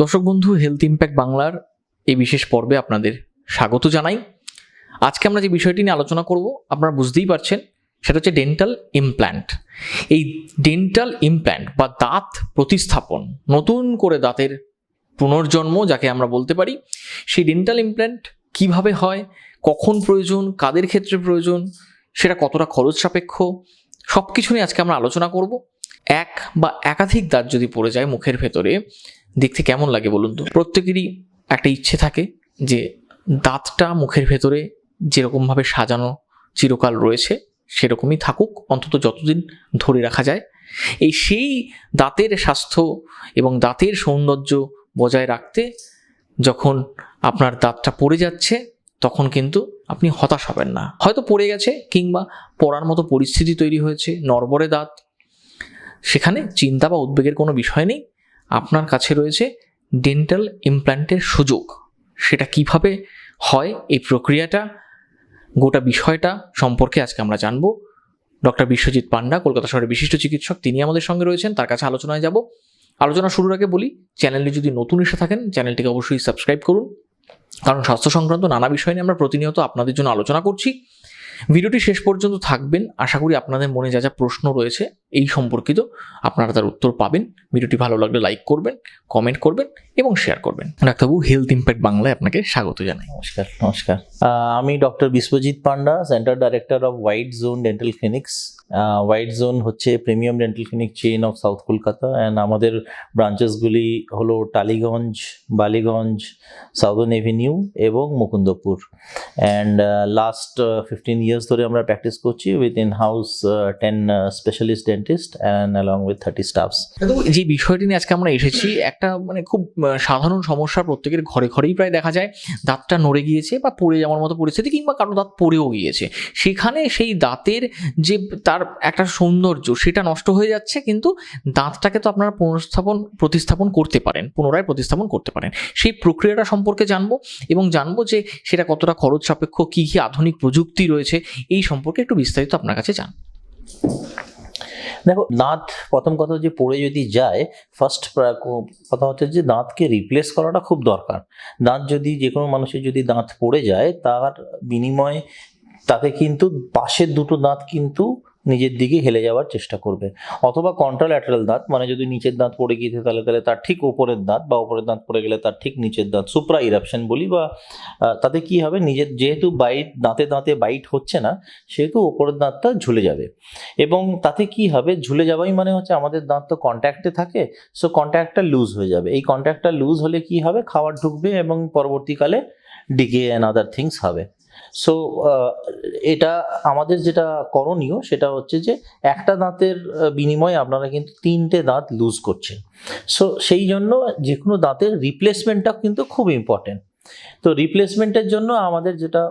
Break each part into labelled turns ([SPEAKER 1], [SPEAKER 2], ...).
[SPEAKER 1] দর্শক বন্ধু health impact বাংলার এই বিশেষ পর্বে আপনাদের স্বাগত জানাই। আজকে আমরা যে বিষয়টি নিয়ে আলোচনা করব, আপনারা বুঝতেই পারছেন, সেটা হচ্ছে ডেন্টাল ইমপ্ল্যান্ট এই ডেন্টাল ইমপ্ল্যান্ট বা দাঁত প্রতিস্থাপন, নতুন করে দাঁতের পুনর্জন্ম, যাকে আমরা বলতে পারি, সেই ডেন্টাল ইমপ্ল্যান্ট কীভাবে হয়, কখন প্রয়োজন, কাদের ক্ষেত্রে প্রয়োজন, সেটা কতটা খরচ সাপেক্ষ সব কিছু নিয়ে আজকে আমরা আলোচনা করব। এক বা একাধিক দাঁত যদি পড়ে যায় মুখের ভেতরে দেখতে কেমন লাগে বলুন তো? প্রত্যেকেরই একটা ইচ্ছে থাকে যে দাঁতটা মুখের ভেতরে যেরকমভাবে সাজানো চিরকাল রয়েছে, সেরকমই থাকুক, অন্তত যতদিন ধরে রাখা যায়। এই সেই দাঁতের স্বাস্থ্য এবং দাঁতের সৌন্দর্য বজায় রাখতে যখন আপনার দাঁতটা পড়ে যাচ্ছে, তখন কিন্তু আপনি হতাশ হবেন না। হয়তো পড়ে গেছে কিংবা পড়ার মতো পরিস্থিতি তৈরি হয়েছে নরবরে দাঁত, সেখানে চিন্তা বা উদ্বেগের কোনো বিষয় নেই। আপনার কাছে রয়েছে ডেন্টাল ইমপ্ল্যান্টের সুযোগ। সেটা কীভাবে হয়? এই প্রক্রিয়াটা, গোটা বিষয়টা সম্পর্কে আজকে আমরা জানব। ডক্টর বিশ্বজিৎ পান্ডা, কলকাতা শহরের বিশিষ্ট চিকিৎসক, তিনি আমাদের সঙ্গে রয়েছেন। তার কাছে আলোচনায় যাব। আলোচনা শুরুর আগে বলি চ্যানেলটি যদি নতুন এসে থাকেন, চ্যানেলটিকে অবশ্যই সাবস্ক্রাইব করুন। কারণ স্বাস্থ্য সংক্রান্ত নানা বিষয় নিয়ে আমরা প্রতিনিয়ত আপনাদের জন্য আলোচনা করছি। ভিডিওটি শেষ পর্যন্ত থাকবেন। আশা করি আপনাদের মনে যা যা প্রশ্ন রয়েছে এই সম্পর্কিত আপনারা তার উত্তর পাবেন। ভিডিওটি ভালো লাগলে লাইক করবেন কমেন্ট করবেন এবং শেয়ার করবেন। ডাক্তারবাবু হেলথ ইম্প্যাক্ট বাংলায় আপনাকে স্বাগত জানাই।
[SPEAKER 2] নমস্কার নমস্কার। আমি doctor Biswajit Panda centre director of white zone dental clinics white zone হচ্ছে premium dental clinic chain of south Kolkata and আমাদের ব্রাঞ্চেসগুলি হলো টালিগঞ্জ, বালিগঞ্জ সাউদার্ন এভিনিউ এবং Mukundapur. And last fifteen years ধরে আমরা প্র্যাকটিস করছি with in house ten specialist dentist and along with thirty staffs
[SPEAKER 1] তো যে বিষয়টি নিয়ে আজকে আমরা এসেছি, একটা মানে খুব সাধারণ সমস্যা প্রত্যেকের ঘরে ঘরেই প্রায় দেখা যায়। দাঁতটা নড়ে গিয়েছে বা পড়ে যাওয়ার মতো পরিস্থিতি কিংবা কারও দাঁত পড়েও গিয়েছে। সেখানে সেই দাঁতের যে তার একটা সৌন্দর্য, সেটা নষ্ট হয়ে যাচ্ছে, কিন্তু দাঁতটাকে তো আপনারা পুনঃস্থাপন প্রতিস্থাপন করতে পারেন, পুনরায় প্রতিস্থাপন করতে পারেন। সেই প্রক্রিয়াটা সম্পর্কে জানব এবং জানব যে সেটা কতটা খরচ সাপেক্ষ, কী কী আধুনিক প্রযুক্তি রয়েছে, এই সম্পর্কে একটু বিস্তারিত আপনার কাছে জান
[SPEAKER 2] দেখো দাঁত প্রথম কথা যে পড়ে যদি যায় ফার্স্ট কথা হচ্ছে যে দাঁতকে রিপ্লেস করাটা খুব দরকার। দাঁত যদি যে কোনো মানুষের যদি দাঁত পড়ে যায়, তার বিনিময়ে তাতে কিন্তু পাশের দুটো দাঁত কিন্তু নিজের দিকে হেলে যাওয়ার চেষ্টা করবে। অথবা কন্ট্রাল্যাটারাল দাঁত মানে যদি নিচের দাঁত পড়ে গিয়েছে তাহলে তাহলে তার ঠিক উপরের দাঁত বা উপরের দাঁত পড়ে গেলে তার ঠিক নিচের দাঁত সুপ্রা ইরাপশন বলি বা তাতে কি হবে? নিজের যেহেতু বাইট দাঁতে দাঁতে বাইট হচ্ছে না, সেহেতু উপরের দাঁতটা ঝুলে যাবে। এবং তাতে কি হবে? ঝুলে যাওয়াই মানে হচ্ছে আমাদের দাঁত তো কন্ট্যাক্টে থাকে সো কন্ট্যাক্টটা লুজ হয়ে যাবে। এই কন্ট্যাক্টটা লুজ হলে কি হবে? খাবার ঢুকবে এবং পরবর্তীকালে ডিকে অ্যান্ড আদার থিংস হবে। সো এটা আমাদের যেটা করণীয় সেটা হচ্ছে যে একটা দাঁতের বিনিময়ে আপনারা কিন্তু তিনটে দাঁত লুজ করছেন। সো সেই জন্য যে কোনো দাঁতের রিপ্লেসমেন্টটা কিন্তু খুব ইম্পর্টেন্ট তো রিপ্লেসমেন্টের জন্য আমাদের যেটা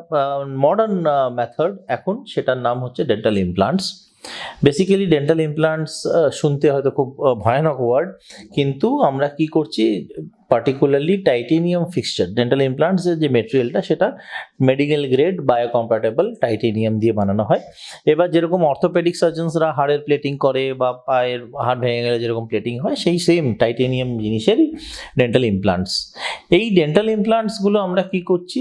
[SPEAKER 2] মডার্ন মেথড এখন সেটার নাম হচ্ছে dental implants basically dental implants শুনতে হয়তো খুব ভয়ানক ওয়ার্ড কিন্তু আমরা কি করছি পার্টিকুলারলি টাইটেনিয়াম ফিক্সচার ডেন্টাল ইমপ্লান্টসের যে মেটেরিয়ালটা সেটা মেডিকেল গ্রেড বায়োকম্প্যাটেবল টাইটেনিয়াম দিয়ে বানানো হয়। এবার যেরকম অর্থোপেডিক সার্জনসরা হাড়ের প্লেটিং করে বা পায়ের হাড় ভেঙে গেলে যেরকম প্লেটিং হয়, সেই সেম টাইটেনিয়াম জিনিসেরই ডেন্টাল ইমপ্লান্টস এই ডেন্টাল ইমপ্লান্টসগুলো আমরা কি করছি?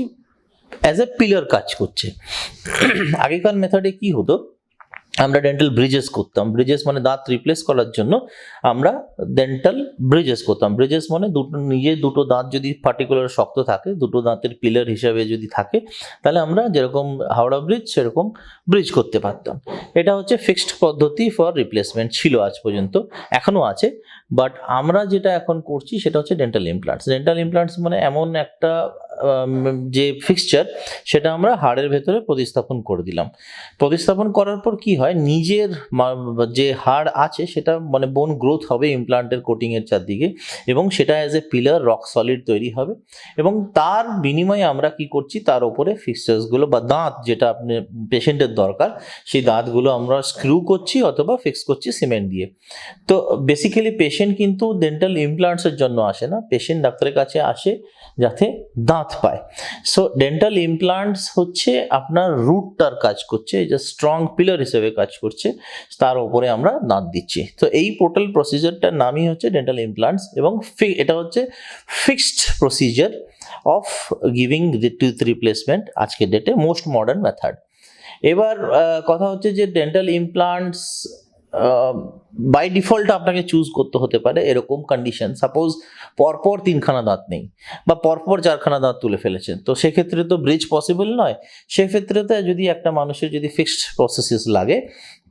[SPEAKER 2] অ্যাজ এ পিলার কাজ করছে। আগেকার মেথডে কি হতো? আমরা ডেন্টাল ব্রিজেস করতাম। ব্রিজেস মানে দাঁত রিপ্লেস করার জন্য আমরা ডেন্টাল ব্রিজেস করতাম। ব্রিজেস মানে দুটো, নিজে দুটো দাঁত যদি পার্টিকুলার শক্ত থাকে, দুটো দাঁতের পিলার হিসাবে যদি থাকে, তাহলে আমরা যেরকম হাওড়া ব্রিজ সেরকম ব্রিজ করতে পারতাম। এটা হচ্ছে ফিক্সড পদ্ধতি ফর রিপ্লেসমেন্ট ছিল আজ পর্যন্ত। এখনও আছে। বাট আমরা যেটা এখন করছি সেটা হচ্ছে ডেন্টাল ইমপ্লান্টস ডেন্টাল ইমপ্লান্টস মানে এমন একটা যে ফিক্সচার সেটা আমরা হাড়ের ভেতরে প্রতিস্থাপন করে দিলাম। প্রতিস্থাপন করার পর কি হয়? নিজের যে হাড় আছে, সেটা মানে বোন গ্রোথ হবে ইমপ্লান্টের কোটিংয়ের চারদিকে এবং সেটা as a pillar rock solid তৈরি হবে। এবং তার বিনিময়ে আমরা কি করছি? তার উপরে ফিক্সচার্সগুলো বা দাঁত যেটা আপনি পেশেন্টের দরকার, সেই দাঁতগুলো আমরা স্ক্রু করছি অথবা ফিক্স করছি সিমেন্ট দিয়ে। তো বেসিক্যালি পেশেন্ট পেশেন্ট কিন্তু ডেন্টাল ইমপ্লান্টসের জন্য আসে না পেশেন্ট ডাক্তারের কাছে আসে যাতে দাঁত পায়। সো ডেন্টাল ইমপ্লান্টস হচ্ছে আপনার রুটটার কাজ করছে যে স্ট্রং পিলার হিসেবে কাজ করছে, তার উপরে আমরা দাঁত দিচ্ছি। তো এই পোর্টাল প্রসিজারটার নামই হচ্ছে ডেন্টাল ইমপ্লান্টস এবং এটা হচ্ছে fixed procedure of giving tooth replacement আজকের ডেটে মোস্ট মডার্ন মেথড এবার কথা হচ্ছে যে ডেন্টাল ইমপ্লান্টস বাই ডিফল্ট আপনাকে চুজ করতে হতে পারে এরকম কন্ডিশন সাপোজ পরপর তিনখানা দাঁত নেই বা পরপর চারখানা দাঁত তুলে ফেলেছেন। তো সেক্ষেত্রে তো ব্রিজ পসিবল নয়। সেক্ষেত্রে তো যদি একটা মানুষের যদি ফিক্সড প্রসেসেস লাগে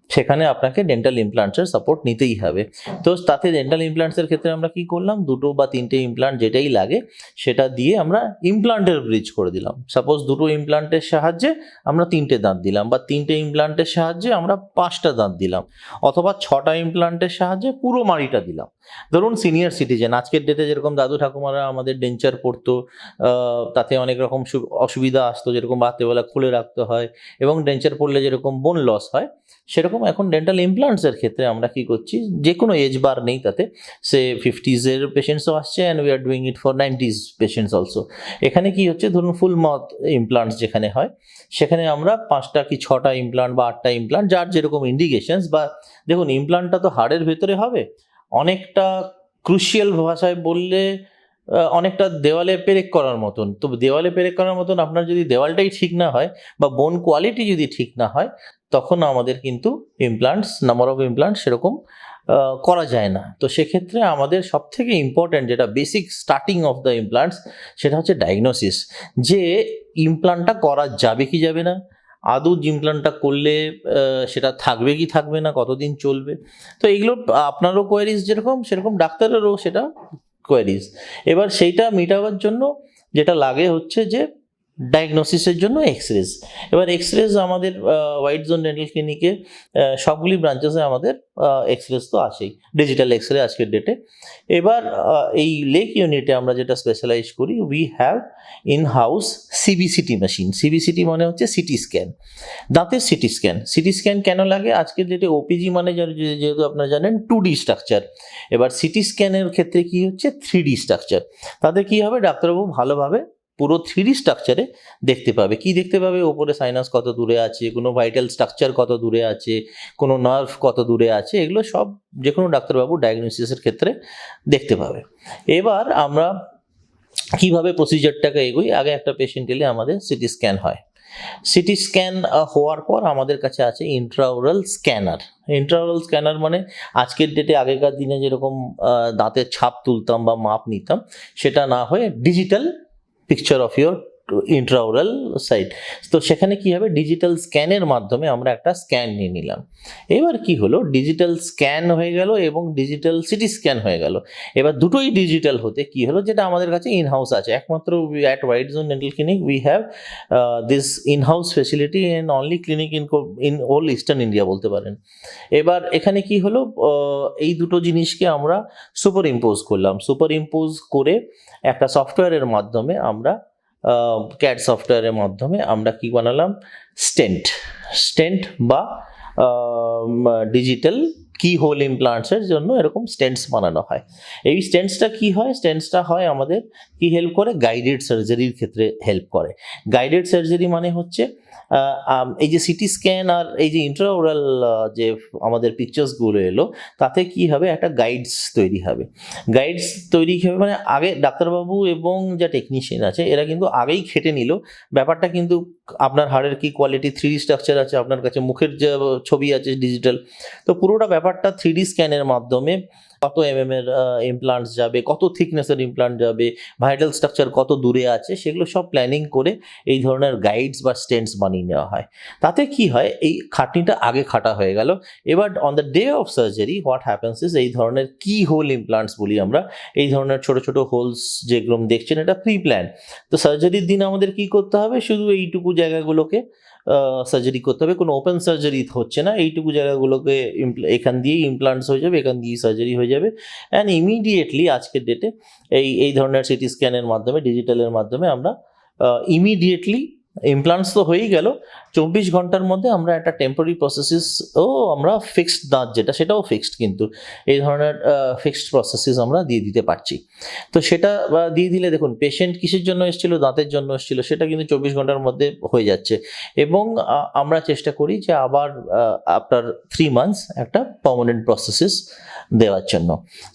[SPEAKER 2] সেখানে আপনাকে ডেন্টাল ইমপ্লান্টসের সাপোর্ট নিতেই হবে। তো তাতে ডেন্টাল ইমপ্লান্টসের ক্ষেত্রে আমরা কি করলাম? দুটো বা তিনটে ইমপ্লান্ট যেটাই লাগে, সেটা দিয়ে আমরা ইমপ্লান্টের ব্রিজ করে দিলাম। সাপোজ দুটো ইমপ্লান্টের সাহায্যে আমরা তিনটে দাঁত দিলাম বা তিনটে ইমপ্লান্টের সাহায্যে আমরা পাঁচটা দাঁত দিলাম অথবা ছটা ইমপ্লান্টের সাহায্যে পুরো মাড়িটা দিলাম। ধরুন সিনিয়র সিটিজেন আজকের ডেটে যেরকম দাদু ঠাকুমারা আমাদের ডেঞ্চার পড়তো তাতে অনেক রকম অসুবিধা আসতো, যেরকম রাত্রেবেলা খুলে রাখতে হয় এবং ডেঞ্চার পড়লে যেরকম বোন লস হয়, সেরকম এখন ডেন্টাল ইমপ্লান্টসের ক্ষেত্রে আমরা কি করছি? যে কোনো এজ বার নেই তাতে। সে ফিফটিজের পেশেন্টসও আসছে and we are doing it for nineties patients also এখানে কি হচ্ছে? ধরুন ফুল মাউথ ইমপ্লান্টস যেখানে হয়, সেখানে আমরা পাঁচটা কি ছটা ইমপ্লান্ট বা আটটা ইমপ্লান্ট যার যেরকম ইন্ডিকেশনস বা দেখুন ইমপ্লান্টটা তো হাড়ের ভেতরে হবে। অনেকটা ক্রুশিয়াল ভাষায় বললে অনেকটা দেওয়ালে পেরেক করার মতন। তো দেওয়ালে পেরেক করার মতন আপনার যদি দেওয়ালটাই ঠিক না হয় বা বোন কোয়ালিটি যদি ঠিক না হয় তখন আমাদের কিন্তু ইমপ্লান্টস নাম্বার অফ ইমপ্লান্ট সেরকম করা যায় না। তো সেক্ষেত্রে আমাদের সব থেকে ইম্পর্ট্যান্ট যেটা basic starting of the implants সেটা হচ্ছে ডায়াগনোসিস যে ইমপ্লান্টটা করা যাবে কি যাবে না, আদৌ ইমপ্লান্টটা করলে সেটা থাকবে কি থাকবে না, কতদিন চলবে। তো এগুলো আপনারও কোয়ারিজ যেরকম, সেরকম ডাক্তারেরও সেটা কোয়ারিজ এবার সেইটা মেটাবার জন্য যেটা লাগে হচ্ছে যে ডায়াগনোসিসের জন্য এক্স রেজ এবার এক্স রেজ আমাদের হোয়াইট জোন ডেন্টাল ক্লিনিকে সবগুলি ব্রাঞ্চেসে আমাদের এক্স রেজ তো আছেই। ডিজিটাল এক্স রে আজকের ডেটে এবার এই লেক ইউনিটে আমরা যেটা স্পেশালাইজ করি we have in house CBCT machine CBCT মানে হচ্ছে সিটি স্ক্যান দাঁতের সিটি স্ক্যান সিটি স্ক্যান কেন লাগে? আজকের ডেটে ওপিজি মানে যেহেতু আপনারা জানেন টু ডি স্ট্রাকচার এবার সিটি স্ক্যানের ক্ষেত্রে কি হচ্ছে? থ্রি ডি স্ট্রাকচার তাতে কি হবে? ডাক্তারবাবু ভালোভাবে পুরো থ্রিডি স্ট্রাকচারে দেখতে পাবে। কি দেখতে পাবে? ওপরে সাইনাস কত দূরে আছে? কোনো ভাইটাল স্ট্রাকচার কত দূরে আছে? কোনো নার্ভ কত দূরে আছে? এগুলো সব যে কোনো ডাক্তারবাবু ডায়াগনোসিসের ক্ষেত্রে দেখতে পাবে। এবার আমরা কীভাবে প্রসিজারটাকে এগোই? আগে একটা পেশেন্ট এলে আমাদের সিটি স্ক্যান হয়। সিটি স্ক্যান হওয়ার পর আমাদের কাছে আছে ইন্ট্রাওরাল স্ক্যানার ইন্ট্রাওরাল স্ক্যানার মানে আজকের ডেটে আগেকার দিনে যেরকম দাঁতের ছাপ তুলতাম বা মাপ নিতাম, সেটা না হয়ে digital picture of your intraoral site তো সেখানে কি হবে? ডিজিটাল স্ক্যানের মাধ্যমে আমরা একটা স্ক্যান নিয়ে নিলাম। এবার কি হলো? ডিজিটাল স্ক্যান হয়ে গেল এবং ডিজিটাল সিটি স্ক্যান হয়ে গেল। এবার দুটোই ডিজিটাল হতে কি হলো? যেটা আমাদের কাছে ইন হাউস আছে। একমাত্র at white zone dental clinic we have this in house facility and only clinic in in all eastern India বলতে পারেন। এবার এখানে কি হলো? এই দুটো জিনিসকে আমরা সুপার ইম্পোজ করলাম। সুপার ইম্পোজ করে একটা সফটওয়্যারের মাধ্যমে আমরা ক্যাড সফটওয়্যারের মাধ্যমে আমরা কি বানালাম? স্টেন্ট স্টেন্ট বা ডিজিটাল কি হোল ইমপ্লান্টসের জন্য এরকম স্টেন্টস বানানো হয়। এই স্টেন্টসটা কি হয়? স্টেন্টসটা হয় আমাদের কি হেল্প করে? গাইডেড সার্জারির ক্ষেত্রে হেল্প করে। গাইডেড সার্জারি মানে হচ্ছে এই যে সিটি স্ক্যান আর এই যে ইন্টারওরাল যে আমাদের পিকচার্সগুলো এলো, তাতে কি হবে? একটা গাইডস তৈরি হবে। গাইডস তৈরি হবে মানে আগে ডাক্তারবাবু এবং যা টেকনিশিয়ান আছে, এরা কিন্তু আগেই খেটে নিল। ব্যাপারটা কিন্তু আপনার হাড়ের কি কোয়ালিটি থ্রি স্ট্রাকচার আছে, আপনার কাছে মুখের যে ছবি আছে ডিজিটাল তো পুরোটা ব্যাপারটা থ্রি স্ক্যানের মাধ্যমে কত এম এম এর ইমপ্লান্টস যাবে, কত থিকনেসের ইমপ্লান্ট যাবে ভাইটাল স্ট্রাকচার কত দূরে আছে, সেগুলো সব প্ল্যানিং করে এই ধরনের গাইডস বা স্টেন্টস বানিয়ে নেওয়া হয়। তাতে কি হয়, এই খাটনিটা আগে খাটা হয়ে গেল। এবার on the day of surgery what happens is এই ধরনের কি হোল ইমপ্লান্টস বলি আমরা, এই ধরনের ছোট ছোট হোলস যেগুলো দেখছেন, এটা প্রি প্ল্যান তো সার্জারির দিন আমাদের কি করতে হবে? শুধু এইটুকু জায়গাগুলোকে সার্জারি করতে হবে। কোনো ওপেন সার্জারি হচ্ছে না। এইটুকু জায়গাগুলোকে এখান দিয়েই ইমপ্লান্টস হয়ে যাবে, এখান দিয়েই সার্জারি হয়ে যাবে। অ্যান্ড ইমিডিয়েটলি আজকের ডেটে এই এই ধরনের সিটি স্ক্যানের মাধ্যমে ডিজিটালের মাধ্যমে আমরা ইমিডিয়েটলি ইমপ্লান্টস তো হয়েই গেল। চব্বিশ ঘণ্টার মধ্যে আমরা একটা টেম্পোরারি প্রসেসেস ও আমরা ফিক্সড দাঁত যেটা, সেটাও ফিক্সড কিন্তু এই ধরনের ফিক্সড প্রসেসেস আমরা দিয়ে দিতে পারছি। তো সেটা দিয়ে দিলে দেখুন পেশেন্ট কিসের জন্য এসেছিল, দাঁতের জন্য এসেছিল, সেটা কিন্তু চব্বিশ ঘণ্টার মধ্যে হয়ে যাচ্ছে। এবং আমরা চেষ্টা করি যে আবার আফটার থ্রি মান্থস একটা পার্মানেন্ট প্রসেসেস দেওয়ার জন্য।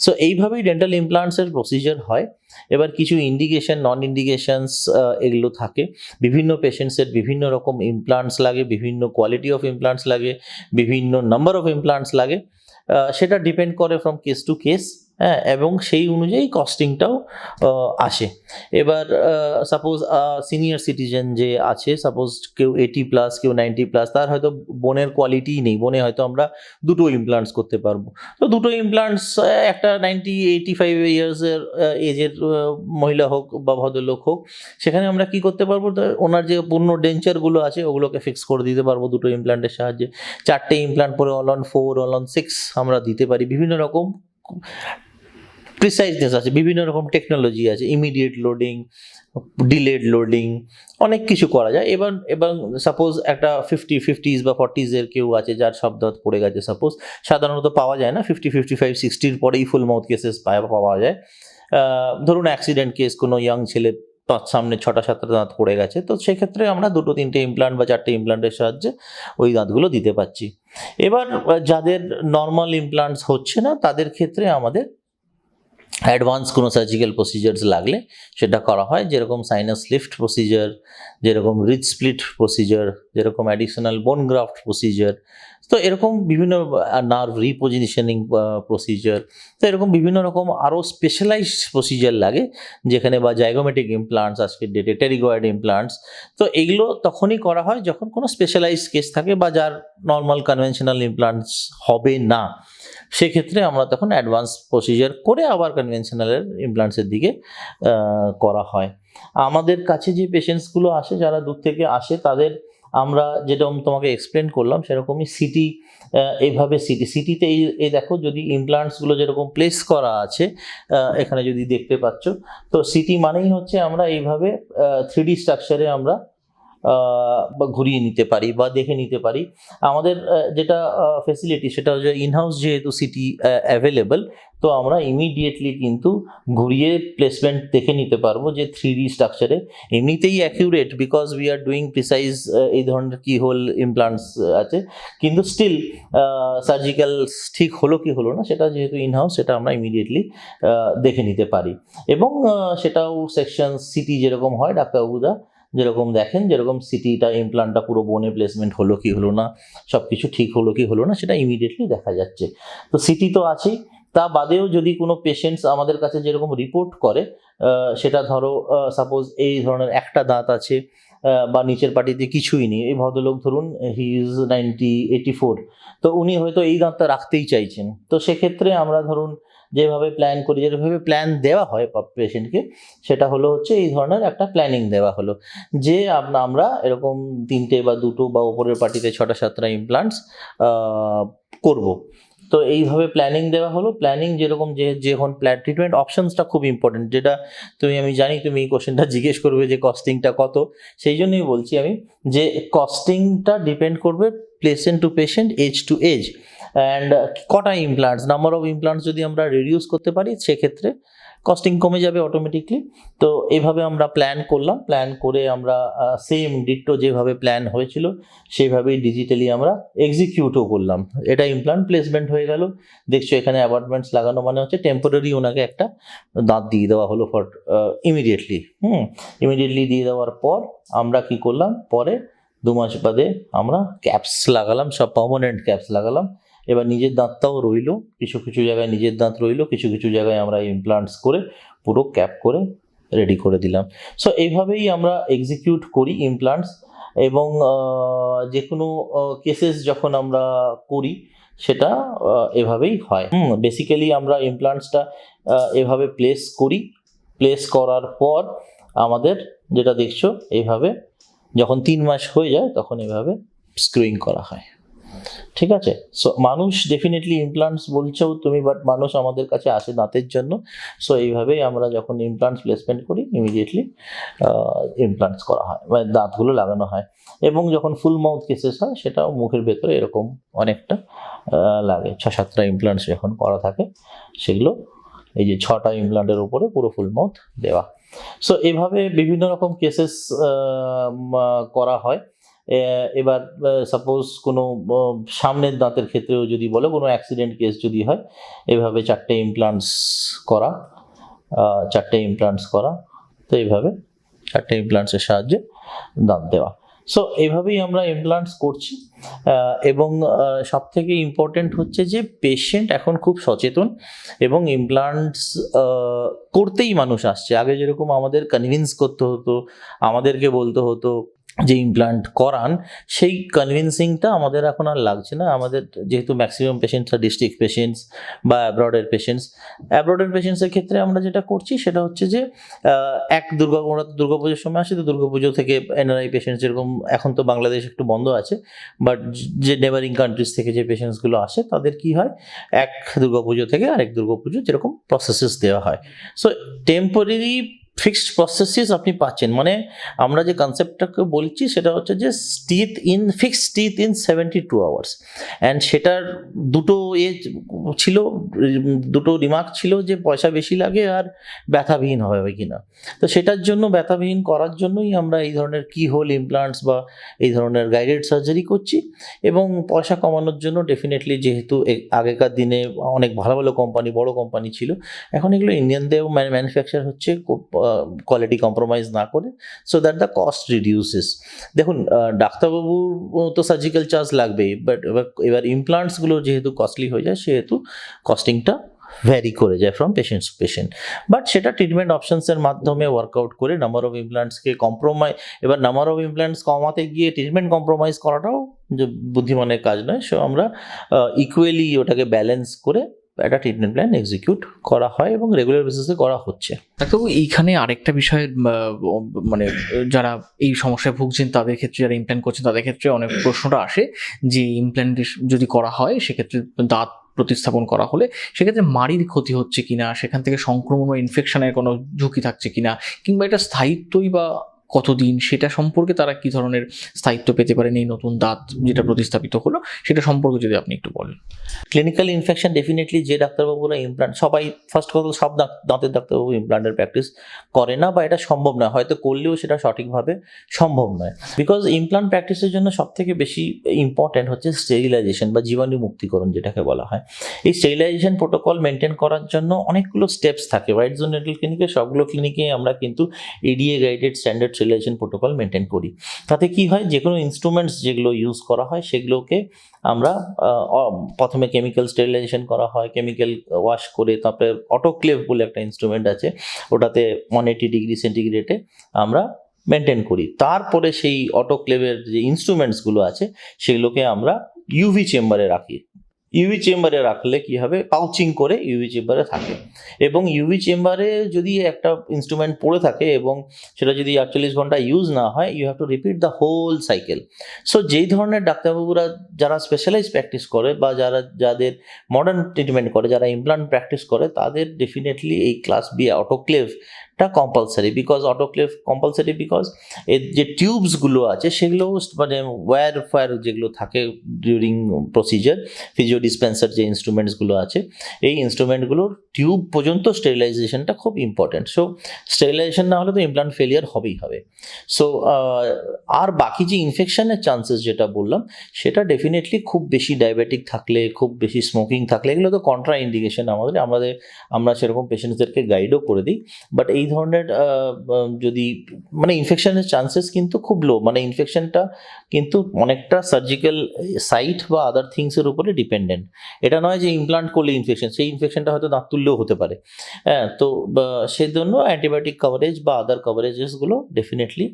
[SPEAKER 2] সো এইভাবেই ডেন্টাল ইমপ্লান্টসের প্রসিজার হয়। এবার কিছু ইন্ডিকেশন নন ইন্ডিকেশনস এগুলো থাকে। বিভিন্ন পেশেন্টসের বিভিন্ন রকম ইমপ্লান্টস লাগে, বিভিন্ন কোয়ালিটি অফ ইমপ্লান্টস লাগে, বিভিন্ন নাম্বার অফ ইমপ্লান্টস লাগে। সেটা ডিপেন্ড করে ফ্রম কেস টু কেস হ্যাঁ এবং সেই অনুযায়ী কস্টিংটাও আসে। এবার সাপোজ সিনিয়র সিটিজেন যে আছে সাপোজ কেউ এইটি প্লাস কেউ নাইনটি প্লাস তার হয়তো বোনের কোয়ালিটিই নেই, বনে হয়তো আমরা দুটো ইমপ্লান্টস করতে পারব। তো দুটো ইমপ্লান্টস একটা নাইনটি এইটি ফাইভ ইয়ার্সের এজের মহিলা হোক বা ভদ্রলোক হোক, সেখানে আমরা কি করতে পারব? ওনার যে পূর্ণ ডেঞ্চারগুলো আছে, ওগুলোকে ফিক্স করে দিতে পারব দুটো ইমপ্লান্টের সাহায্যে। চারটে ইমপ্লান্ট পরে all on four all on six আমরা দিতে পারি। বিভিন্ন রকম প্রিসাইজনেস আছে, বিভিন্ন রকম টেকনোলজি আছে ইমিডিয়েট লোডিং ডিলেড লোডিং অনেক কিছু করা যায়। এবার এবং সাপোজ একটা ফিফটি ফিফটিজ বা ফর্টিজের কেউ আছে যার সব দাঁত পড়ে গেছে সাপোজ সাধারণত পাওয়া যায় না ফিফটি ফিফটি ফাইভ সিক্সটির পরেই ফুল মাউথ কেসেস পাওয়া যায়। ধরুন অ্যাক্সিডেন্ট কেস কোনো ইয়াং ছেলে সামনে ছটা, সাতটা দাঁত পড়ে গেছে, তো সেক্ষেত্রে আমরা দুটো, তিনটে ইমপ্লান্ট বা চারটে ইমপ্লান্টের সাহায্যে ওই দাঁতগুলো দিতে পারছি। এবার, যাদের নর্মাল ইমপ্লান্টস হচ্ছে না, তাদের ক্ষেত্রে আমাদের অ্যাডভান্স কোনো সার্জিক্যাল প্রসিজার্স লাগলে সেটা করা হয়। যেরকম সাইনাস লিফট প্রসিজার যেরকম রিচ স্প্লিট প্রসিজার যেরকম অ্যাডিশনাল বোন গ্রাফট প্রসিজার তো এরকম বিভিন্ন নার্ভ রিপোজিশনিং প্রসিজার তো এরকম বিভিন্ন রকম আরও স্পেশালাইজড প্রসিজার লাগে, যেখানে বা জাইগোমেটিক ইমপ্লান্টস আজকের ডেটে টেরিগয়েড ইমপ্লান্টস তো এগুলো তখনই করা হয় যখন কোনো স্পেশালাইজড কেস থাকে বা যার নর্মাল কনভেনশনাল ইমপ্লান্টস হবে না। সেক্ষেত্রে আমরা তখন অ্যাডভান্স প্রসিজার করে আবার কনভেনশনালের ইমপ্লান্টসের দিকে করা হয়। আমাদের কাছে যে পেশেন্টসগুলো আসে, যারা দূর থেকে আসে, তাদের আমরা যেরকম তোমাকে এক্সপ্লেন করলাম সেরকমই সিটি এইভাবে সিটি সিটিতে এই এই দেখো যদি ইমপ্লান্টসগুলো যেরকম প্লেস করা আছে এখানে যদি দেখতে পাচ্ছ, তো সিটি মানেই হচ্ছে আমরা এইভাবে থ্রিডি স্ট্রাকচারে আমরা বা ঘুরিয়ে নিতে পারি বা দেখে নিতে পারি। আমাদের যেটা ফেসিলিটি সেটা হচ্ছে ইনহাউস যেহেতু সিটি অ্যাভেলেবল তো আমরা ইমিডিয়েটলি কিন্তু ঘুরিয়ে প্লেসমেন্ট দেখে নিতে পারব যে থ্রি ডি স্ট্রাকচারে এমনিতেই accurate because we are doing precise এই ধরনের কি হোল ইমপ্লান্টস আছে। কিন্তু স্টিল সার্জিক্যাল ঠিক হলো কি হলো না সেটা যেহেতু ইনহাউস সেটা আমরা ইমিডিয়েটলি দেখে নিতে পারি। এবং সেটাও সেকশন সিটি যেরকম হয় ডাক্তারবাবুরা যেরকম দেখেন, যেরকম সিটিটা ইমপ্লান্টটা পুরো বোনে প্লেসমেন্ট হলো কি হলো না সব কিছু ঠিক হলো কি হলো না, সেটা ইমিডিয়েটলি দেখা যাচ্ছে। তো সিটি তো আছেই। তা বাদেও যদি কোনো পেশেন্টস আমাদের কাছে যেরকম রিপোর্ট করে সেটা ধরো সাপোজ এই ধরনের একটা দাঁত আছে বা নিচের পাটিতে কিছুই নেই, এই ভদ্রলোক ধরুন he is ninety eighty four তো উনি হয়তো এই দাঁতটা রাখতেই চাইছেন। তো সেক্ষেত্রে আমরা ধরুন যেভাবে প্ল্যান করি, যেভাবে প্ল্যান দেওয়া হয় পেশেন্টকে সেটা হলো হচ্ছে এই ধরনের একটা প্ল্যানিং দেওয়া হলো। যে আমরা এরকম তিনটে বা দুটো বা উপরের পার্টিতে ছটা সাতটা ইমপ্লান্টস করব। তো এইভাবে প্ল্যানিং দেওয়া হলো। প্ল্যানিং যেরকম যে যখন প্ল্যান ট্রিটমেন্ট অপশানসটা খুব ইম্পর্টেন্ট যেটা তুমি, আমি জানি তুমি এই কোশ্চেনটা জিজ্ঞেস করবে যে কস্টিংটা কত। সেই জন্যই বলছি আমি যে কস্টিংটা ডিপেন্ড করবে patient to patient age to age and কটা ইমপ্লান্টস নাম্বার অফ ইমপ্লান্টস যদি আমরা রিডিউস করতে পারি, সেক্ষেত্রে কস্টিং কমে যাবে অটোমেটিকলি তো এইভাবে আমরা প্ল্যান করলাম। প্ল্যান করে আমরা সেম ডিট্টো যেভাবে প্ল্যান হয়েছিল সেইভাবেই ডিজিটালি আমরা এক্সিকিউটও করলাম। এটা ইমপ্লান্ট প্লেসমেন্ট হয়ে গেল। দেখছ এখানে অ্যাপার্টমেন্টস লাগানো মানে হচ্ছে টেম্পোরারি ওনাকে একটা দাঁত দিয়ে দেওয়া হলো ফর ইমিডিয়েটলি হুম ইমিডিয়েটলি দিয়ে দেওয়ার পর আমরা কি করলাম? পরে দু মাস বাদে আমরা ক্যাপস লাগালাম, সব পার্মানেন্ট ক্যাপস লাগালাম। এবার নিজের দাঁতটাও রইল, কিছু কিছু জায়গায় নিজের দাঁত রইল, কিছু কিছু জায়গায় আমরা ইমপ্লান্টস করে পুরো ক্যাপ করে রেডি করে দিলাম। সো এইভাবেই আমরা এক্সিকিউট করি ইমপ্লান্টস এবং যে কোনো কেসেস যখন আমরা করি, সেটা এভাবেই হয়। বেসিক্যালি আমরা ইমপ্লান্টসটা এভাবে প্লেস করি। প্লেস করার পর আমাদের যেটা দেখছ, এভাবে যখন তিন মাস হয়ে যায়, তখন এভাবে স্ক্রুইং করা হয়। ঠিক আছে? সো মানুষ ডেফিনেটলি ইমপ্লান্টস বলছেও তুমি বাট মানুষ আমাদের কাছে আসে দাঁতের জন্য। সো এইভাবেই আমরা যখন ইমপ্লান্টস প্লেসমেন্ট করি ইমিডিয়েটলি ইমপ্লান্টস করা হয়। মানে দাঁতগুলো লাগানো হয়। এবং যখন ফুল মাউথ কেসেস হয়, সেটাও মুখের ভেতরে এরকম অনেকটা লাগে। ছ সাতটা ইমপ্লান্টস যখন করা থাকে, সেগুলো এই যে ছটা ইমপ্লান্টের উপরে পুরো ফুল মাউথ দেওয়া। সো এভাবে বিভিন্ন রকম কেসেস করা হয়। এবার সাপোজ কোনো সামনের দাঁতের ক্ষেত্রেও যদি বলে, কোনো অ্যাক্সিডেন্ট কেস যদি হয়, এভাবে চারটে ইমপ্লান্টস করা চারটে ইমপ্লান্টস করা, তো এইভাবে চারটে ইমপ্লান্টসের সাহায্যে দাঁত দেওয়া। সো এইভাবেই আমরা ইমপ্লান্টস করছি এবং সব থেকে ইম্পর্টেন্ট হচ্ছে যে পেশেন্ট এখন খুব সচেতন এবং ইমপ্লান্টস করতেই মানুষ আসছে। আগে যেরকম আমাদের কনভিন্স করতে হতো, আমাদেরকে বলতে হতো যে ইমপ্লান্ট করান, সেই কনভিন্সিংটা আমাদের এখন আর লাগছে না। আমাদের যেহেতু ম্যাক্সিমাম পেশেন্টসরা ডিস্ট্রিক্ট পেশেন্টস বা অ্যাব্রডের পেশেন্টস অ্যাব্রডের পেশেন্টসের ক্ষেত্রে আমরা যেটা করছি সেটা হচ্ছে যে এক দুর্গা ওরা তো দুর্গাপুজোর সময় আসে, তো দুর্গাপুজো থেকে এনআরআই পেশেন্টস যেরকম এখন তো বাংলাদেশ একটু বন্ধ আছে বাট যে নেবারিং কান্ট্রিজ থেকে যে পেশেন্টসগুলো আসে, তাদের কি হয়? এক দুর্গাপুজো থেকে আরেক দুর্গাপুজো যেরকম প্রসেসেস দেওয়া হয়। সো টেম্পোরারি ফিক্সড প্রসেসেস আপনি পাচ্ছেন। মানে আমরা যে কনসেপ্টটাকে বলছি, সেটা হচ্ছে যে teeth in fixed teeth in seventy two hours and সেটার দুটো এ ছিল, দুটো রিমার্ক ছিল যে পয়সা বেশি লাগে আর ব্যথাবিহীন হবে কিনা। তো সেটার জন্য, ব্যথাবিহীন করার জন্যই আমরা এই ধরনের কি হোল ইমপ্লান্টস বা এই ধরনের গাইডেড সার্জারি করছি। এবং পয়সা কমানোর জন্য ডেফিনেটলি যেহেতু আগেকার দিনে অনেক ভালো ভালো কোম্পানি বড় কোম্পানি ছিল, এখন এগুলো ইন্ডিয়ানদেরও ম্যানুফ্যাকচার হচ্ছে কোয়ালিটি কম্প্রোমাইজ না করে so that the cost reduces দেখুন ডাক্তারবাবুর তো সার্জিক্যাল চার্জ লাগবেই বাট এবার এবার ইমপ্লান্টসগুলো যেহেতু কস্টলি হয়ে যায়, সেহেতু কস্টিংটা ভ্যারি করে যায় from patients to patient but সেটা ট্রিটমেন্ট অপশনসের মাধ্যমে ওয়ার্কআউট করে নাম্বার অফ ইমপ্লান্টসকে কম্প্রোমাইজ এবার নাম্বার অফ ইমপ্লান্টস কমাতে গিয়ে ট্রিটমেন্ট কম্প্রোমাইজ করাটাও যে বুদ্ধিমানের কাজ নয় সো আমরা ইকুয়ালি ওটাকে ব্যালেন্স করে একটা ট্রিটমেন্ট প্ল্যান এক্সিকিউট করা হয় এবং রেগুলার বেসিসে করা হচ্ছে।
[SPEAKER 1] ডাক্তারবাবু, এইখানে আরেকটা বিষয় মানে যারা এই সমস্যায় ভুগছেন তাদের ক্ষেত্রে, যারা ইমপ্ল্যান্ট করছেন তাদের ক্ষেত্রে অনেক প্রশ্নটা আসে যে ইমপ্ল্যান্ট যদি করা হয়, সেক্ষেত্রে দাঁত প্রতিস্থাপন করা হলে সেক্ষেত্রে মাড়ির ক্ষতি হচ্ছে কিনা, সেখান থেকে সংক্রমণ বা ইনফেকশনের কোনো ঝুঁকি থাকছে কিনা, কিংবা এটা স্থায়িত্বই বা কতদিন, সেটা সম্পর্কে তারা কি ধরনের স্থায়িত্ব পেতে পারেন এই নতুন দাঁত যেটা প্রতিস্থাপিত হলো, সেটা সম্পর্কে যদি আপনি একটু বলেন।
[SPEAKER 2] ক্লিনিক্যাল ইনফেকশন ডেফিনেটলি যে ডাক্তারবাবুরা ইমপ্লান্ট সবাই ফার্স্ট কথা সব দাঁত- দাঁতের ডাক্তারবাবু ইমপ্লান্টের প্র্যাকটিস করে না বা এটা সম্ভব নয়, হয়তো করলেও সেটা সঠিকভাবে সম্ভব নয়। বিকজ ইমপ্লান্ট প্র্যাকটিসের জন্য সব থেকে বেশি ইম্পর্ট্যান্ট হচ্ছে স্টেরিলাইজেশন বা জীবাণু মুক্তিকরণ যেটাকে বলা হয়। এই স্টেরিলাইজেশন প্রোটোকল মেনটেন করার জন্য অনেকগুলো স্টেপস থাকে হোয়াইট জোন ক্লিনিকে সবগুলো ক্লিনিকে আমরা কিন্তু ADA guided standard sterilisation protocol maintain করি। তাতে কি হয়? যে কোনো ইনস্ট্রুমেন্টস যেগুলো ইউজ করা হয়, সেগুলোকে আমরা প্রথমে কেমিক্যাল স্টেরিলাইজেশন করা হয় কেমিক্যাল ওয়াশ করে তারপরে অটোক্লেভ বলে একটা ইনস্ট্রুমেন্ট আছে, ওটাতে ওয়ান এইটি ডিগ্রি সেন্টিগ্রেডে আমরা মেনটেন করি। তারপরে সেই অটোক্লেভের যে ইনস্ট্রুমেন্টসগুলো আছে, সেগুলোকে আমরা ইউভি চেম্বারে রাখি। ইউভি চেম্বারে রাখলে কি হবে? পাউচিং করে ইউভি চেম্বারে থাকে। এবং ইউভি চেম্বারে যদি একটা ইনস্ট্রুমেন্ট পড়ে থাকে এবং সেটা যদি আটচল্লিশ ঘণ্টা ইউজ না হয় you have to repeat the whole cycle so যেই ধরনের ডাক্তারবাবুরা যারা স্পেশালাইজ প্র্যাকটিস করে বা যারা, যাদের মডার্ন ট্রিটমেন্ট করে, যারা ইমপ্লান্ট প্র্যাকটিস করে, তাদের ডেফিনেটলি এই class B অটোক্লেভটা compulsory because autoclave compulsory because এর যে টিউবসগুলো আছে সেগুলো মানে ওয়্যার ফায়ার যেগুলো থাকে ডিউরিং প্রসিজার ফিজিও ডিসপেন্সার যে ইনস্ট্রুমেন্টসগুলো আছে, এই ইনস্ট্রুমেন্টগুলোর টিউব পর্যন্ত স্টেরিলাইজেশনটা খুব ইম্পর্টেন্ট সো স্টেরিলাইজেশন না হলে তো ইমপ্লান্ট ফেলিয়ার হবেই হবে। সো আর বাকি যে ইনফেকশনের চান্সেস যেটা বললাম, সেটা ডেফিনেটলি খুব বেশি ডায়াবেটিক থাকলে, খুব বেশি স্মোকিং থাকলে, এগুলো তো কন্ট্রা ইন্ডিকেশন আমাদের আমাদের, আমরা সেরকম পেশেন্টসদেরকে গাইডও করে দিই। বাট এই ধরনের যদি মানে ইনফেকশনের চান্সেস কিন্তু খুব লো মানে ইনফেকশনটা কিন্তু অনেকটা সার্জিক্যাল সাইট বা আদার থিংসের উপরে ডিপেন্ডেন্ট এটা নয় যে ইমপ্লান্ট করলে ইনফেকশন সেই ইনফেকশনটা হয়তো দাঁত তুললেও হতে পারে। হ্যাঁ তো সেই সেজন্য অ্যান্টিবায়োটিক কভারেজ বা আদার কভারেজেসগুলো ডেফিনেটলি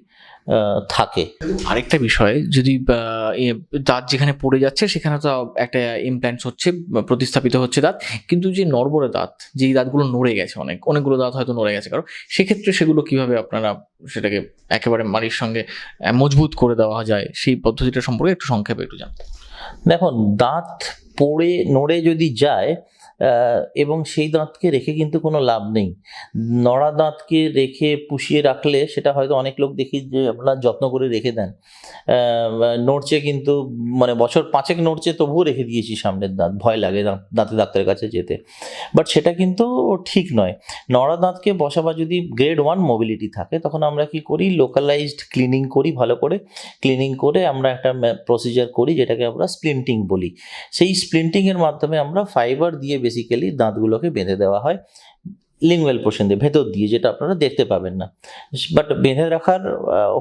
[SPEAKER 2] থাকে।
[SPEAKER 1] আরেকটা বিষয় যদি দাঁত যেখানে পড়ে যাচ্ছে সেখানে তো একটা ইমপ্ল্যান্টস হচ্ছে প্রতিস্থাপিত হচ্ছে দাঁত। কিন্তু যে নড়বড়ে দাঁত যেই দাঁতগুলো নড়ে গেছে অনেক অনেকগুলো দাঁত হয়তো নড়ে গেছে কারও সেক্ষেত্রে সেগুলো কীভাবে আপনারা সেটাকে একেবারে মাড়ির সঙ্গে মজবুত করে দেওয়া যায় সেই পদ্ধতিটা সম্পর্কে একটু সংক্ষেপে একটু জান
[SPEAKER 2] দেখুন দাঁত পড়ে নড়ে যদি যায় এবং সেই দাঁতকে রেখে কিন্তু কোনো লাভ নেই। নড়া দাঁতকে রেখে পুষিয়ে রাখলে সেটা হয়তো অনেক লোক দেখি যে আপনার যত্ন করে রেখে দেন। নড়ছে কিন্তু মানে বছর পাঁচেক নড়ছে তবুও রেখে দিয়েছি সামনের দাঁত, ভয় লাগে দাঁত ডাক্তারের কাছে যেতে। বাট সেটা কিন্তু ঠিক নয়। নড়া দাঁতকে বসাবা যদি গ্রেড ওয়ান মোবিলিটি থাকে, তখন আমরা কি করি? লোকালাইজড ক্লিনিং করি ভালো করে। ক্লিনিং করে আমরা একটা প্রসিজার করি যেটাকে আমরা স্প্লিন্টিং বলি। সেই স্প্লিন্টিংয়ের মাধ্যমে আমরা ফাইবার দিয়ে বেসিক্যালি দাঁতগুলোকে বেঁধে দেওয়া হয় লিঙ্গুয়াল পোর্শন দিয়ে, ভেতর দিয়ে, যেটা আপনারা দেখতে পাবেন না। বাট বেঁধে রাখার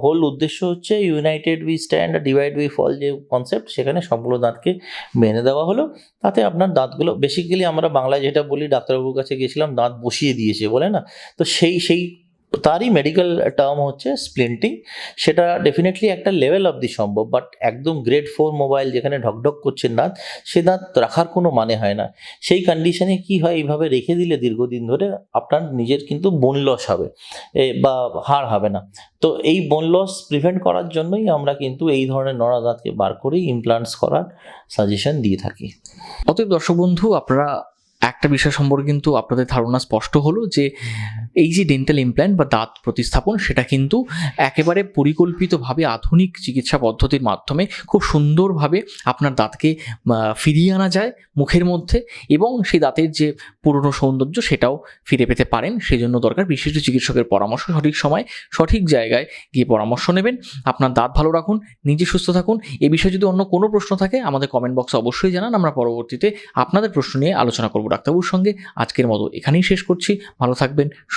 [SPEAKER 2] হোল উদ্দেশ্য হচ্ছে united we stand divided we fall যে কনসেপ্ট সেখানে সবগুলো দাঁতকে বেঁধে দেওয়া হলো। তাতে আপনার দাঁতগুলো বেসিক্যালি আমরা বাংলায় যেটা বলি, ডাক্তারবাবুর কাছে গিয়েছিলাম, দাঁত বসিয়ে দিয়েছে বলে না? তো সেই সেই তারই মেডিকেল টার্ম হচ্ছে স্প্লিন্টিং সেটা ডেফিনেটলি একটা লেভেল অবধি সম্ভব বাট একদম গ্রেড ফোর মোবাইল যেখানে ঢকঢক করছে দাঁত, সে দাঁত রাখার কোনো মানে হয় না। সেই কন্ডিশনে কি হয়, এইভাবে রেখে দিলে দীর্ঘদিন ধরে আপনার নিজের কিন্তু বোন লস হবে বা হাড় হবে না। তো এই বোন লস প্রিভেন্ট করার জন্যই আমরা কিন্তু এই ধরনের নড়া দাঁতকে বার করেই ইমপ্লান্টস করার সাজেশন দিয়ে থাকি।
[SPEAKER 1] অতএব দর্শক বন্ধু, আপনারা একটা বিষয় সম্পর্কে কিন্তু আপনাদের ধারণা স্পষ্ট হলো যে এই যে ডেন্টাল ইমপ্ল্যান্ট বা দাঁত প্রতিস্থাপন, সেটা কিন্তু একেবারে পরিকল্পিতভাবে আধুনিক চিকিৎসা পদ্ধতির মাধ্যমে খুব সুন্দরভাবে আপনার দাঁতকে ফিরিয়ে আনা যায় মুখের মধ্যে এবং সেই দাঁতের যে পুরনো সৌন্দর্য সেটাও ফিরে পেতে পারেন। সেই জন্য দরকার বিশিষ্ট চিকিৎসকের পরামর্শ। সঠিক সময়, সঠিক জায়গায় গিয়ে পরামর্শ নেবেন। আপনার দাঁত ভালো রাখুন, নিজে সুস্থ থাকুন। এ বিষয়ে যদি অন্য কোনো প্রশ্ন থাকে, আমাদের কমেন্ট বক্সে অবশ্যই জানান। আমরা পরবর্তীতে আপনাদের প্রশ্ন নিয়ে আলোচনা করব ডাক্তারবাবুর সঙ্গে। আজকের মতো এখানেই শেষ করছি। ভালো থাকবেন